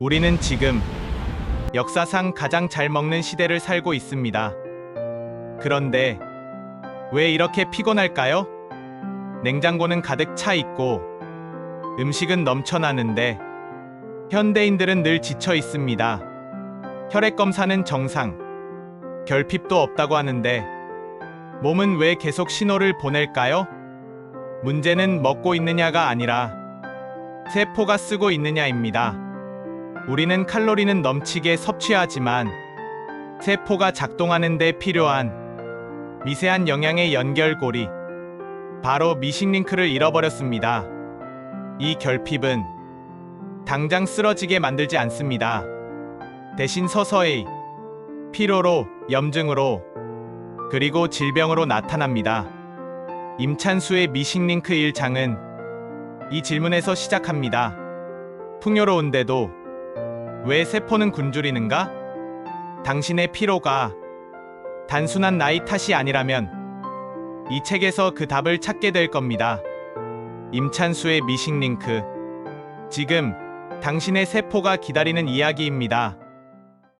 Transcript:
우리는 지금 역사상 가장 잘 먹는 시대를 살고 있습니다. 그런데 왜 이렇게 피곤할까요? 냉장고는 가득 차 있고 음식은 넘쳐나는데 현대인들은 늘 지쳐 있습니다. 혈액 검사는 정상, 결핍도 없다고 하는데 몸은 왜 계속 신호를 보낼까요? 문제는 먹고 있느냐가 아니라 세포가 쓰고 있느냐입니다. 우리는 칼로리는 넘치게 섭취하지만 세포가 작동하는 데 필요한 미세한 영양의 연결고리, 바로 미식링크를 잃어버렸습니다. 이 결핍은 당장 쓰러지게 만들지 않습니다. 대신 서서히 피로로, 염증으로, 그리고 질병으로 나타납니다. 임찬수의 미식링크 1장은 이 질문에서 시작합니다. 풍요로운데도 왜 세포는 굶주리는가? 당신의 피로가 단순한 나이 탓이 아니라면 이 책에서 그 답을 찾게 될 겁니다. 임찬수의 미식링크. 지금 당신의 세포가 기다리는 이야기입니다.